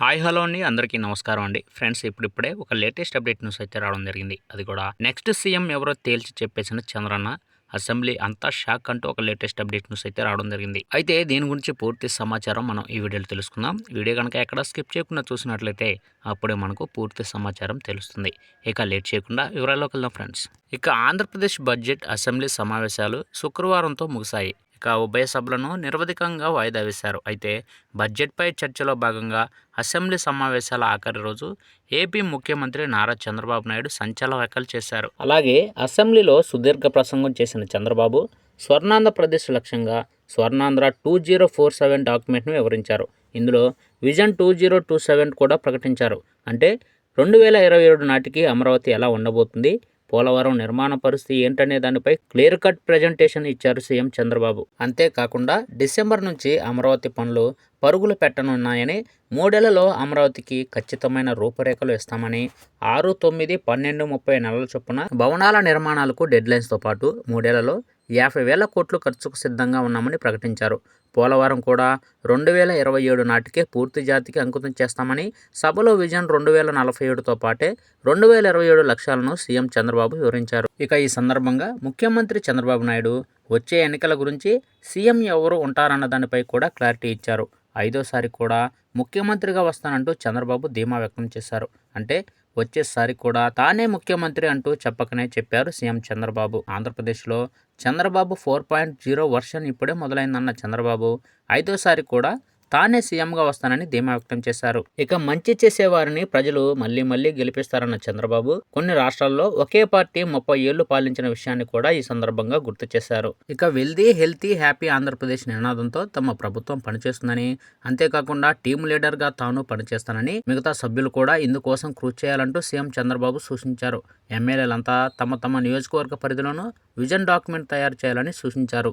Hi hello అండి. అందరికీ నమస్కారం అండి. ఫ్రెండ్స్ ఇప్పుడిప్పుడే ఒక లేటెస్ట్ అప్డేట్ న్యూస్ అయితే రావడం జరిగింది. అది కూడా నెక్స్ట్ సీఎం ఎవరో తేల్చి చెప్పేసిన చంద్రన్న అసెంబ్లీ అంతా షాక్ అంటూ ఒక లేటెస్ట్ అప్డేట్ న్యూస్ అయితే రావడం జరిగింది. అయితే దీని గురించి పూర్తి సమాచారం మనం ఈ వీడియోలో తెలుసుకుందాం. వీడియో కనుక ఎక్కడ స్కిప్ చేయకుండా చూసినట్లయితే అప్పుడే మనకు పూర్తి సమాచారం తెలుస్తుంది. ఇక లేట్ చేయకుండా వివరాల్లోకి వెళ్దాం ఫ్రెండ్స్. ఇక ఆంధ్రప్రదేశ్ బడ్జెట్ అసెంబ్లీ సమావేశాలు శుక్రవారంతో ముగిశాయి. ఇక ఉభయ సభలను నిరవధికంగా వాయిదా వేశారు. అయితే బడ్జెట్పై చర్చలో భాగంగా అసెంబ్లీ సమావేశాల ఆఖరి రోజు ఏపీ ముఖ్యమంత్రి నారా చంద్రబాబు నాయుడు సంచలన వ్యాఖ్యలు చేశారు. అలాగే అసెంబ్లీలో సుదీర్ఘ ప్రసంగం చేసిన చంద్రబాబు స్వర్ణాంధ్రప్రదేశ్ లక్ష్యంగా Swarnandhra two zero four seven డాక్యుమెంట్ను వివరించారు. ఇందులో vision two zero two seven కూడా ప్రకటించారు. అంటే రెండు వేల ఇరవై ఏడు నాటికి అమరావతి ఎలా ఉండబోతుంది? పోలవరం నిర్మాణ పరిస్థితి ఏంటనే దానిపై క్లియర్ కట్ ప్రజెంటేషన్ ఇచ్చారు సీఎం చంద్రబాబు. అంతేకాకుండా డిసెంబర్ నుంచి అమరావతి పనులు పరుగులు పెట్టనున్నాయని మూడేళ్ళలో అమరావతికి ఖచ్చితమైన రూపురేఖలు ఇస్తామని ఆరు తొమ్మిది పన్నెండు ముప్పై నెలల చొప్పున భవనాల నిర్మాణాలకు డెడ్లైన్స్తో పాటు మూడేళ్ళలో యాభై వేల కోట్లు ఖర్చుకు సిద్ధంగా ఉన్నామని ప్రకటించారు. పోలవరం కూడా రెండు వేల ఇరవై ఏడు నాటికే పూర్తి జాతికి అంకితం చేస్తామని సభలో విజన్ రెండు వేల నలభై ఏడుతో పాటే రెండు వేల ఇరవై ఏడు లక్ష్యాలను సీఎం చంద్రబాబు వివరించారు. ఇక ఈ సందర్భంగా ముఖ్యమంత్రి చంద్రబాబు నాయుడు వచ్చే ఎన్నికల గురించి సీఎం ఎవరు ఉంటారన్న దానిపై కూడా క్లారిటీ ఇచ్చారు. ఐదోసారి కూడా ముఖ్యమంత్రిగా వస్తానంటూ చంద్రబాబు ధీమా వ్యక్తం చేశారు. అంటే వచ్చేసారి కూడా తానే ముఖ్యమంత్రి అంటూ చెప్పకనే చెప్పారు సీఎం చంద్రబాబు. ఆంధ్రప్రదేశ్లో Chandrababu four point zero version ఇప్పుడే మొదలైందన్న చంద్రబాబు. ఐదోసారి కూడా తానే సీఎంగా వస్తానని ధీమా వ్యక్తం చేశారు. ఇక మంచి చేసేవారిని ప్రజలు మళ్ళీ మళ్ళీ గెలిపిస్తారన్న చంద్రబాబు కొన్ని రాష్ట్రాల్లో ఒకే పార్టీ ముప్పై ఏళ్ళు పాలించిన విషయాన్ని కూడా ఈ సందర్భంగా గుర్తు చేశారు. ఇక వెల్దీ హెల్తీ హ్యాపీ ఆంధ్రప్రదేశ్ నినాదంతో తమ ప్రభుత్వం పనిచేస్తుందని అంతేకాకుండా టీం లీడర్గా తాను పనిచేస్తానని మిగతా సభ్యులు కూడా ఇందుకోసం కృషి చేయాలంటూ సీఎం చంద్రబాబు సూచించారు. ఎమ్మెల్యేలంతా తమ తమ నియోజకవర్గ పరిధిలోనూ విజన్ డాక్యుమెంట్ తయారు చేయాలని సూచించారు.